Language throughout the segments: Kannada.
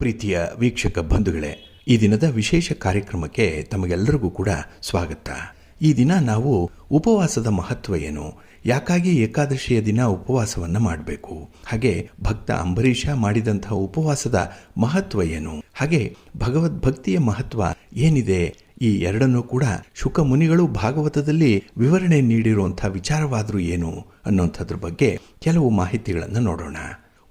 ಪ್ರೀತಿಯ ವೀಕ್ಷಕ ಬಂಧುಗಳೇ, ಈ ದಿನದ ವಿಶೇಷ ಕಾರ್ಯಕ್ರಮಕ್ಕೆ ತಮಗೆಲ್ಲರಿಗೂ ಕೂಡ ಸ್ವಾಗತ. ಈ ದಿನ ನಾವು ಉಪವಾಸದ ಮಹತ್ವ ಏನು, ಯಾಕಾಗಿ ಏಕಾದಶಿಯ ದಿನ ಉಪವಾಸವನ್ನ ಮಾಡಬೇಕು, ಹಾಗೆ ಭಕ್ತ ಅಂಬರೀಷ ಮಾಡಿದಂತಹ ಉಪವಾಸದ ಮಹತ್ವ ಏನು, ಹಾಗೆ ಭಗವದ್ಭಕ್ತಿಯ ಮಹತ್ವ ಏನಿದೆ, ಈ ಎರಡನ್ನೂ ಕೂಡ ಶುಕ ಮುನಿಗಳು ಭಾಗವತದಲ್ಲಿ ವಿವರಣೆ ನೀಡಿರುವಂತಹ ವಿಚಾರವಾದರೂ ಏನು ಅನ್ನುವಂಥದ್ರ ಬಗ್ಗೆ ಕೆಲವು ಮಾಹಿತಿಗಳನ್ನು ನೋಡೋಣ.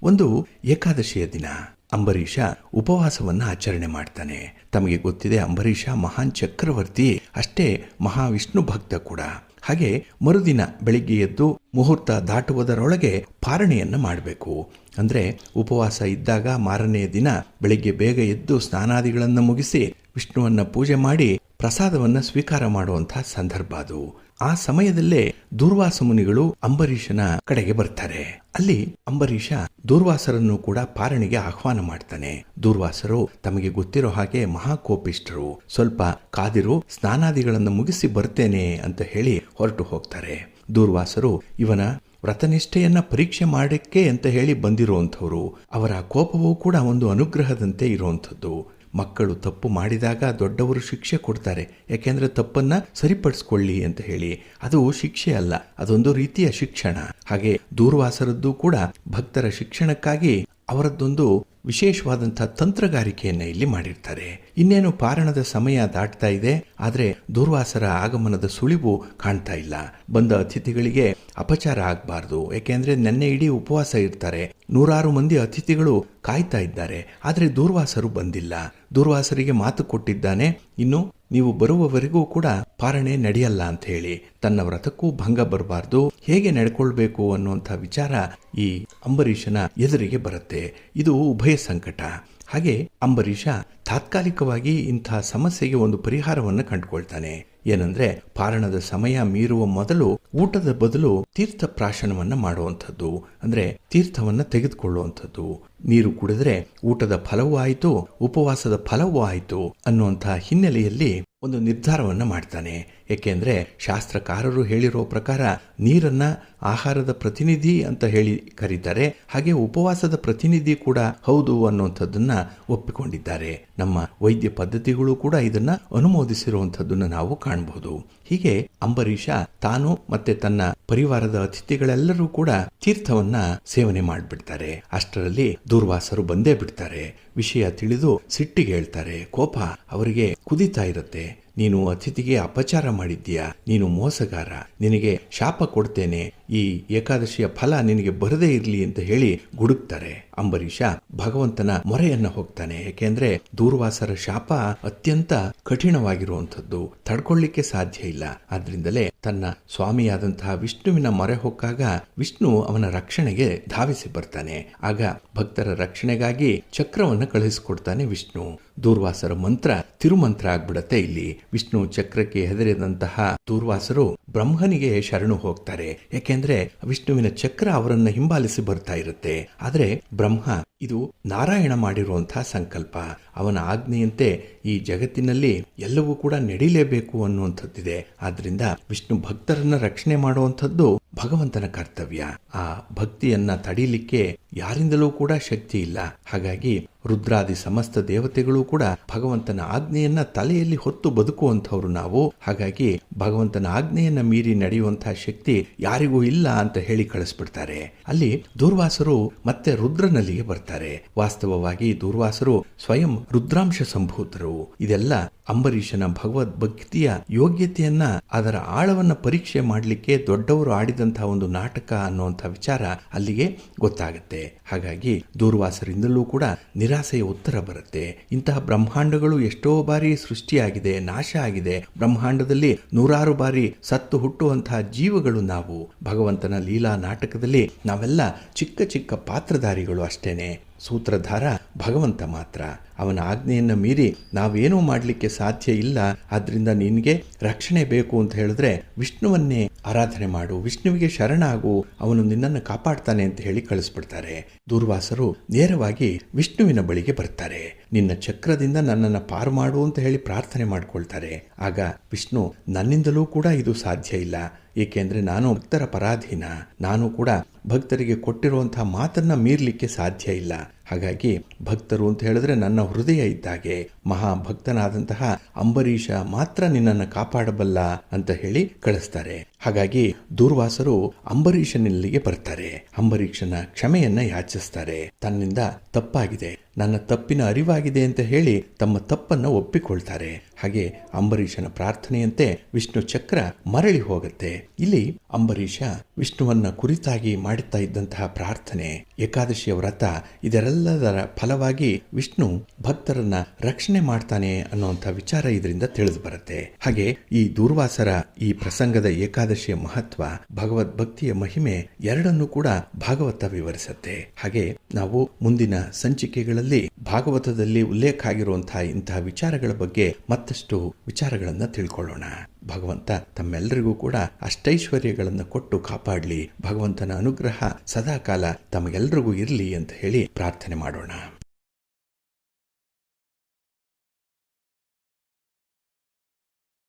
ಒಂದು ಏಕಾದಶಿಯ ದಿನ. ಅಂಬರೀಷ ಉಪವಾಸವನ್ನ ಆಚರಣೆ ಮಾಡ್ತಾನೆ. ತಮಗೆ ಗೊತ್ತಿದೆ ಅಂಬರೀಷ ಮಹಾನ್ ಚಕ್ರವರ್ತಿ, ಅಷ್ಟೇ ಮಹಾವಿಷ್ಣು ಭಕ್ತ ಕೂಡ. ಹಾಗೆ ಮರುದಿನ ಬೆಳಿಗ್ಗೆ ಎದ್ದು ಮುಹೂರ್ತ ದಾಟುವುದರೊಳಗೆ ಪಾರಣೆಯನ್ನು ಮಾಡಬೇಕು. ಅಂದ್ರೆ ಉಪವಾಸ ಇದ್ದಾಗ ಮಾರನೆಯ ದಿನ ಬೆಳಿಗ್ಗೆ ಬೇಗ ಎದ್ದು ಸ್ನಾನಾದಿಗಳನ್ನು ಮುಗಿಸಿ ವಿಷ್ಣುವನ್ನ ಪೂಜೆ ಮಾಡಿ ಪ್ರಸಾದವನ್ನ ಸ್ವೀಕಾರ ಮಾಡುವಂತಹ ಸಂದರ್ಭ ಅದು. ಆ ಸಮಯದಲ್ಲೇ ದೂರ್ವಾಸ ಮುನಿಗಳು ಅಂಬರೀಷನ ಕಡೆಗೆ ಬರ್ತಾರೆ. ಅಲ್ಲಿ ಅಂಬರೀಷ ದೂರ್ವಾಸರನ್ನು ಕೂಡ ಪಾರಣಿಗೆ ಆಹ್ವಾನ ಮಾಡ್ತಾನೆ. ದೂರ್ವಾಸರು ತಮಗೆ ಗೊತ್ತಿರೋ ಹಾಗೆ ಮಹಾಕೋಪಿಷ್ಠರು, ಸ್ವಲ್ಪ ಕಾದಿರು ಸ್ನಾನಾದಿಗಳನ್ನು ಮುಗಿಸಿ ಬರ್ತೇನೆ ಅಂತ ಹೇಳಿ ಹೊರಟು ಹೋಗ್ತಾರೆ. ದೂರ್ವಾಸರು, ಇವನ ವ್ರತನಿಷ್ಠೆಯನ್ನ ಪರೀಕ್ಷೆ ಮಾಡಕ್ಕೆ ಅಂತ ಹೇಳಿ ಬಂದಿರುವಂಥವ್ರು ಅವರ ಕೋಪವೂ ಕೂಡ ಒಂದು ಅನುಗ್ರಹದಂತೆ ಇರುವಂಥದ್ದು ಮಕ್ಕಳು ತಪ್ಪು ಮಾಡಿದಾಗ ದೊಡ್ಡವರು ಶಿಕ್ಷೆ ಕೊಡ್ತಾರೆ. ಯಾಕೆಂದ್ರೆ ತಪ್ಪನ್ನ ಸರಿಪಡಿಸ್ಕೊಳ್ಳಿ ಅಂತ ಹೇಳಿ. ಅದು ಶಿಕ್ಷೆ ಅಲ್ಲ, ಅದೊಂದು ರೀತಿಯ ಶಿಕ್ಷಣ. ಹಾಗೆ ದೂರ್ವಾಸರದ್ದು ಕೂಡ ಭಕ್ತರ ಶಿಕ್ಷಣಕ್ಕಾಗಿ ಅವರದ್ದೊಂದು ವಿಶೇಷವಾದಂತಹ ತಂತ್ರಗಾರಿಕೆಯನ್ನ ಇಲ್ಲಿ ಮಾಡಿರ್ತಾರೆ. ಇನ್ನೇನು ಪಾರಣದ ಸಮಯ ದಾಟ್ತಾ ಇದೆ, ಆದ್ರೆ ದುರ್ವಾಸರ ಆಗಮನದ ಸುಳಿವು ಕಾಣ್ತಾ ಇಲ್ಲ. ಬಂದ ಅತಿಥಿಗಳಿಗೆ ಅಪಚಾರ ಆಗಬಾರ್ದು. ಯಾಕೆಂದ್ರೆ ನೆನ್ನೆ ಇಡೀ ಉಪವಾಸ ಇರ್ತಾರೆ. ನೂರಾರು ಮಂದಿ ಅತಿಥಿಗಳು ಕಾಯ್ತಾ ಇದ್ದಾರೆ. ಆದ್ರೆ ದುರ್ವಾಸರು ಬಂದಿಲ್ಲ. ದುರ್ವಾಸರಿಗೆ ಮಾತು ಕೊಟ್ಟಿದ್ದಾನೆ. ಇನ್ನು ನೀವು ಬರುವವರೆಗೂ ಕೂಡ ಪಾರಣೆ ನಡೆಯಲ್ಲ ಅಂತ ಹೇಳಿ ತನ್ನ ವ್ರತಕ್ಕೂ ಭಂಗ ಬರಬಾರ್ದು. ಹೇಗೆ ನಡ್ಕೊಳ್ಬೇಕು ಅನ್ನುವಂಥ ವಿಚಾರ ಈ ಅಂಬರೀಷನ ಎದುರಿಗೆ ಬರುತ್ತೆ. ಇದು ಉಭಯ ಸಂಕಟ. ಹಾಗೆ ಅಂಬರೀಷ ತಾತ್ಕಾಲಿಕವಾಗಿ ಇಂಥ ಸಮಸ್ಯೆಗೆ ಒಂದು ಪರಿಹಾರವನ್ನು ಕಂಡುಕೊಳ್ತಾನೆ. ಏನಂದ್ರೆ ಪಾರಣದ ಸಮಯ ಮೀರುವ ಮೊದಲು ಊಟದ ಬದಲು ತೀರ್ಥ ಪ್ರಾಶನವನ್ನ ಮಾಡುವಂಥದ್ದು. ಅಂದ್ರೆ ತೀರ್ಥವನ್ನ ತೆಗೆದುಕೊಳ್ಳುವಂಥದ್ದು. ನೀರು ಕುಡಿದ್ರೆ ಊಟದ ಫಲವೂ ಆಯಿತು, ಉಪವಾಸದ ಫಲವೂ ಆಯಿತು ಅನ್ನುವಂತಹ ಹಿನ್ನೆಲೆಯಲ್ಲಿ ಒಂದು ನಿರ್ಧಾರವನ್ನ ಮಾಡ್ತಾನೆ. ಏಕೆಂದ್ರೆ ಶಾಸ್ತ್ರಕಾರರು ಹೇಳಿರೋ ಪ್ರಕಾರ ನೀರನ್ನ ಆಹಾರದ ಪ್ರತಿನಿಧಿ ಅಂತ ಹೇಳಿ ಕರೀತಾರೆ. ಹಾಗೆ ಉಪವಾಸದ ಪ್ರತಿನಿಧಿ ಕೂಡ ಹೌದು ಅನ್ನುವಂಥದ್ದನ್ನ ಒಪ್ಪಿಕೊಂಡಿದ್ದಾರೆ. ನಮ್ಮ ವೈದ್ಯ ಪದ್ಧತಿಗಳು ಕೂಡ ಇದನ್ನ ಅನುಮೋದಿಸಿರುವಂಥದ್ದನ್ನ ನಾವು ಕಾಣಬಹುದು ಹೀಗೆ ಅಂಬರೀಷ ತಾನು ಮತ್ತೆ ತನ್ನ ಪರಿವಾರದ ಅತಿಥಿಗಳೆಲ್ಲರೂ ಕೂಡ ತೀರ್ಥವನ್ನ ಸೇವನೆ ಮಾಡಿಬಿಡ್ತಾರೆ. ಅಷ್ಟರಲ್ಲಿ ದೂರ್ವಾಸರು ಬಂದೇ ಬಿಡ್ತಾರೆ. ವಿಷಯ ತಿಳಿದು ಸಿಟ್ಟಿಗೆ ಹೇಳ್ತಾರೆ, ಕೋಪ ಅವರಿಗೆ ಕುದಿತಾ ಇರುತ್ತೆ. ನೀನು ಅತಿಥಿಗೆ ಅಪಚಾರ ಮಾಡಿದ್ದೀಯಾ? ನೀನು ಮೋಸಗಾರ. ನಿನಗೆ ಶಾಪ ಕೊಡ್ತೇನೆ. ಈ ಏಕಾದಶಿಯ ಫಲ ನಿನಗೆ ಬರದೇ ಇರಲಿ ಅಂತ ಹೇಳಿ ಗುಡುಕ್ತಾರೆ ಅಂಬರೀಷ ಭಗವಂತನ ಮೊರೆಯನ್ನ ಹೋಗ್ತಾನೆ. ಯಾಕೆಂದ್ರೆ ದೂರ್ವಾಸರ ಶಾಪ ಅತ್ಯಂತ ಕಠಿಣವಾಗಿರುವಂಥದ್ದು. ತಡ್ಕೊಳ್ಳಿಕ್ಕೆ ಸಾಧ್ಯ ಇಲ್ಲ. ಆದ್ರಿಂದಲೇ ತನ್ನ ಸ್ವಾಮಿಯಾದಂತಹ ವಿಷ್ಣುವಿನ ಮೊರೆ ಹೊಕ್ಕಾಗ ವಿಷ್ಣು ಅವನ ರಕ್ಷಣೆಗೆ ಧಾವಿಸಿ ಬರ್ತಾನೆ. ಆಗ ಭಕ್ತರ ರಕ್ಷಣೆಗಾಗಿ ಚಕ್ರವನ್ನು ಕಳುಹಿಸಿಕೊಡ್ತಾನೆ ವಿಷ್ಣು. ದೂರ್ವಾಸರ ಮಂತ್ರ ತಿರುಮಂತ್ರ ಆಗ್ಬಿಡತ್ತೆ ಇಲ್ಲಿ. ವಿಷ್ಣು ಚಕ್ರಕ್ಕೆ ಹೆದರಿದಂತಹ ದೂರ್ವಾಸರು ಬ್ರಹ್ಮನಿಗೆ ಶರಣು ಹೋಗ್ತಾರೆ. ಯಾಕೆಂದ್ರೆ ವಿಷ್ಣುವಿನ ಚಕ್ರ ಅವರನ್ನ ಹಿಂಬಾಲಿಸಿ ಬರ್ತಾ ಇರುತ್ತೆ. ಆದ್ರೆ ಬ್ರಹ್ಮ ಇದು ನಾರಾಯಣ ಮಾಡಿರುವಂತಹ ಸಂಕಲ್ಪ. ಅವನ ಆಜ್ಞೆಯಂತೆ ಈ ಜಗತ್ತಿನಲ್ಲಿ ಎಲ್ಲವೂ ಕೂಡ ನಡೀಲೇಬೇಕು ಅನ್ನುವಂಥದ್ದಿದೆ. ಆದ್ರಿಂದ ವಿಷ್ಣು ಭಕ್ತರನ್ನ ರಕ್ಷಣೆ ಮಾಡುವಂಥದ್ದು ಭಗವಂತನ ಕರ್ತವ್ಯ. ಆ ಭಕ್ತಿಯನ್ನ ತಡೀಲಿಕ್ಕೆ ಯಾರಿಂದಲೂ ಕೂಡ ಶಕ್ತಿ ಇಲ್ಲ. ಹಾಗಾಗಿ ರುದ್ರಾದಿ ಸಮಸ್ತ ದೇವತೆಗಳು ಕೂಡ ಭಗವಂತನ ಆಜ್ಞೆಯನ್ನ ತಲೆಯಲ್ಲಿ ಹೊತ್ತು ಬದುಕುವಂಥವ್ರು ನಾವು. ಹಾಗಾಗಿ ಭಗವಂತನ ಆಜ್ಞೆಯನ್ನ ಮೀರಿ ನಡೆಯುವಂತಹ ಶಕ್ತಿ ಯಾರಿಗೂ ಇಲ್ಲ ಅಂತ ಹೇಳಿ ಕಳಿಸ್ಬಿಡ್ತಾರೆ. ಅಲ್ಲಿ ದೂರ್ವಾಸರು ಮತ್ತೆ ರುದ್ರನಲ್ಲಿಗೆ ಬರ್ತಾರೆ. ವಾಸ್ತವವಾಗಿ ದೂರ್ವಾಸರು ಸ್ವಯಂ ರುದ್ರಾಂಶ ಸಂಭೂತರು. ಇದೆಲ್ಲ ಅಂಬರೀಷನ ಭಗವದ್ಭಕ್ತಿಯ ಯೋಗ್ಯತೆಯನ್ನ ಅದರ ಆಳವನ್ನ ಪರೀಕ್ಷೆ ಮಾಡಲಿಕ್ಕೆ ದೊಡ್ಡವರು ಆಡಿದಂತಹ ಒಂದು ನಾಟಕ ಅನ್ನುವಂಥ ವಿಚಾರ ಅಲ್ಲಿಗೆ ಗೊತ್ತಾಗುತ್ತೆ. ಹಾಗಾಗಿ ದೂರ್ವಾಸರಿಂದಲೂ ಕೂಡ ನಿರಾಸೆಯ ಉತ್ತರ ಬರುತ್ತೆ. ಇಂತಹ ಬ್ರಹ್ಮಾಂಡಗಳು ಎಷ್ಟೋ ಬಾರಿ ಸೃಷ್ಟಿಯಾಗಿದೆ, ನಾಶ ಆಗಿದೆ. ಬ್ರಹ್ಮಾಂಡದಲ್ಲಿ ನೂರಾರು ಬಾರಿ ಸತ್ತು ಹುಟ್ಟುವಂತಹ ಜೀವಗಳು ನಾವು. ಭಗವಂತನ ಲೀಲಾ ನಾಟಕದಲ್ಲಿ ನಾವೆಲ್ಲ ಚಿಕ್ಕ ಚಿಕ್ಕ ಪಾತ್ರಧಾರಿಗಳು ಅಷ್ಟೇನೆ. ಸೂತ್ರಧಾರ ಭಗವಂತ ಮಾತ್ರ. ಅವನ ಆಜ್ಞೆಯನ್ನು ಮೀರಿ ನಾವೇನೂ ಮಾಡಲಿಕ್ಕೆ ಸಾಧ್ಯ ಇಲ್ಲ. ಆದ್ರಿಂದ ನಿನಗೆ ರಕ್ಷಣೆ ಬೇಕು ಅಂತ ಹೇಳಿದ್ರೆ ವಿಷ್ಣುವನ್ನೇ ಆರಾಧನೆ ಮಾಡು. ವಿಷ್ಣುವಿಗೆ ಶರಣಾಗು. ಅವನು ನಿನ್ನನ್ನು ಕಾಪಾಡ್ತಾನೆ ಅಂತ ಹೇಳಿ ಕಳಿಸ್ಬಿಡ್ತಾರೆ. ದೂರ್ವಾಸರು ನೇರವಾಗಿ ವಿಷ್ಣುವಿನ ಬಳಿಗೆ ಬರ್ತಾರೆ. ನಿನ್ನ ಚಕ್ರದಿಂದ ನನ್ನನ್ನು ಪಾರು ಮಾಡು ಅಂತ ಹೇಳಿ ಪ್ರಾರ್ಥನೆ ಮಾಡ್ಕೊಳ್ತಾರೆ. ಆಗ ವಿಷ್ಣು ನನ್ನಿಂದಲೂ ಕೂಡ ಇದು ಸಾಧ್ಯ ಇಲ್ಲ. ಏಕೆಂದ್ರೆ ನಾನು ಭಕ್ತರ ಪರಾಧೀನ. ನಾನು ಕೂಡ ಭಕ್ತರಿಗೆ ಕೊಟ್ಟಿರುವಂತಹ ಮಾತನ್ನ ಮೀರ್ಲಿಕ್ಕೆ ಸಾಧ್ಯ ಇಲ್ಲ. ಹಾಗಾಗಿ ಭಕ್ತರು ಅಂತ ಹೇಳಿದ್ರೆ ನನ್ನ ಹೃದಯ ಇದ್ದಾಗೆ. ಮಹಾಭಕ್ತನಾದಂತಹ ಅಂಬರೀಷ ಮಾತ್ರ ನಿನ್ನನ್ನು ಕಾಪಾಡಬಲ್ಲ ಅಂತ ಹೇಳಿ ಕಳಿಸ್ತಾರೆ. ಹಾಗಾಗಿ ದೂರ್ವಾಸರು ಅಂಬರೀಷನಲ್ಲಿಗೆ ಬರ್ತಾರೆ. ಅಂಬರೀಷನ ಕ್ಷಮೆಯನ್ನ ಯಾಚಿಸ್ತಾರೆ. ತನ್ನಿಂದ ತಪ್ಪಾಗಿದೆ. ನನ್ನ ತಪ್ಪಿನ ಅರಿವಾಗಿದೆ ಅಂತ ಹೇಳಿ ತಮ್ಮ ತಪ್ಪನ್ನ ಒಪ್ಪಿಕೊಳ್ತಾರೆ. ಹಾಗೆ ಅಂಬರೀಷನ ಪ್ರಾರ್ಥನೆಯಂತೆ ವಿಷ್ಣು ಚಕ್ರ ಮರಳಿ ಹೋಗುತ್ತೆ. ಇಲ್ಲಿ ಅಂಬರೀಷ ವಿಷ್ಣುವನ್ನ ಕುರಿತಾಗಿ ಮಾಡುತ್ತಾ ಇದ್ದಂತಹ ಪ್ರಾರ್ಥನೆ ಏಕಾದಶಿಯ ವ್ರತ ಇದೆಲ್ಲದರ ಫಲವಾಗಿ ವಿಷ್ಣು ಭಕ್ತರನ್ನ ರಕ್ಷಣೆ ಮಾಡ್ತಾನೆ ಅನ್ನುವಂಥ ವಿಚಾರ ಇದರಿಂದ ತಿಳಿದು ಬರುತ್ತೆ. ಹಾಗೆ ಈ ದೂರ್ವಾಸರ ಈ ಪ್ರಸಂಗದ ಏಕಾದಶಿಯ ಮಹತ್ವ, ಭಗವದ್ಭಕ್ತಿಯ ಮಹಿಮೆ ಎರಡನ್ನೂ ಕೂಡ ಭಾಗವತ ವಿವರಿಸುತ್ತೆ. ಹಾಗೆ ನಾವು ಮುಂದಿನ ಸಂಚಿಕೆಗಳಲ್ಲಿ ಭಾಗವತದಲ್ಲಿ ಉಲ್ಲೇಖ ಆಗಿರುವಂತಹ ಇಂತಹ ವಿಚಾರಗಳ ಬಗ್ಗೆ ಮತ್ತಷ್ಟು ವಿಚಾರಗಳನ್ನ ತಿಳ್ಕೊಳ್ಳೋಣ. ಭಗವಂತ ತಮ್ಮೆಲ್ಲರಿಗೂ ಕೂಡ ಅಷ್ಟೈಶ್ವರ್ಯಗಳನ್ನು ಕೊಟ್ಟು ಕಾಪಾಡಲಿ. ಭಗವಂತನ ಅನುಗ್ರಹ ಸದಾಕಾಲ ತಮಗೆಲ್ಲರಿಗೂ ಇರಲಿ ಅಂತ ಹೇಳಿ ಪ್ರಾರ್ಥನೆ ಮಾಡೋಣ.